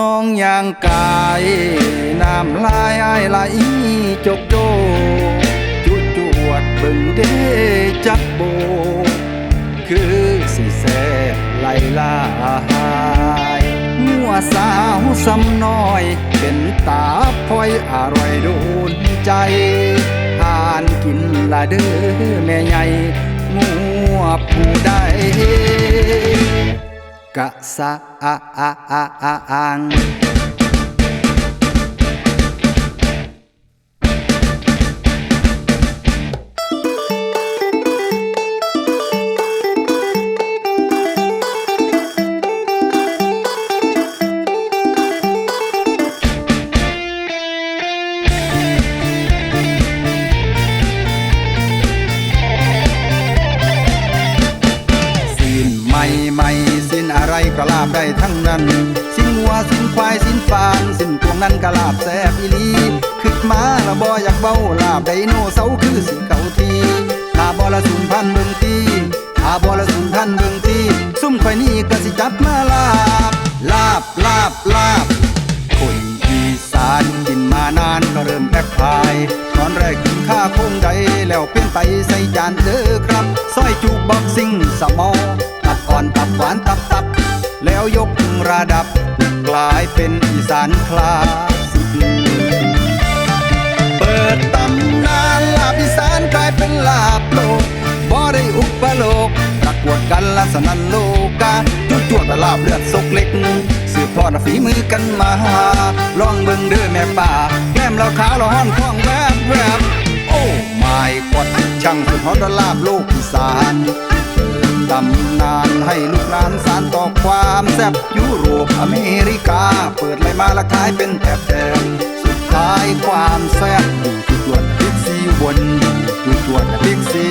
น้องยางกายน้ำลายไอไหลจกโจจุดจวดเบิ่งเดจักโบ คือสิแสบไหลลาหายงัวสาวซ้ำน้อย เป็นตาพลอยอร่อยโดนใจทานกินละเด้อแม่ใหญ่งัวผู้ใด กะสะอะอ สินอะไรก็ลาบได้ทั้งนั้น สินวัวสินควายสินฟางสินพวงนั้นก็ลาบแซ่บอีลีขึ้นมาละบ่อยากเบ้าลาบไดโนเสาร์คือสิเก่าทีถ้าบ่ละสูญพันเบิ่งทีถ้าบ่ละสูญพันเบิ่งทีซุ่มข่อยนี่ก็สิจัดมาลาบ ลาบลาบลาบคนอีสานกินมานานก็เริ่มแพร่พายตอนแรกกินข้าคงใดแล้วเป็นไตใส่จานเด้อครับซอยจูบ็อกซิ่งสมอตับอ่อนตับหวานตับตับ แล้วยกระดับ กลายเป็นอีสานคลาสสิกเปิดตำนานลาบอีสานกลายเป็นลาบโลกบ่ได้อุปโลกประกวดกันละสนันโลกาจุดจวดลาบเลือดสกเล็ก สืบทอดฝีมือกันมาลองเบิ่งเด้อแม่ป่าแก้มเราขาวเราห้อนคล่องแวบแวบโอ้ไม่กดช่างสุดฮอตลาบโลกอีสาน ตำนานให้ลูกหลานสานต่อความแซ่บยุโรปอเมริกา เปิดเลยมาละขายเป็นแถบแถบสุดท้ายความแซ่บอยู่จุดจวดบิ๊กซีวนอยู่จุดจวดบิ๊กซี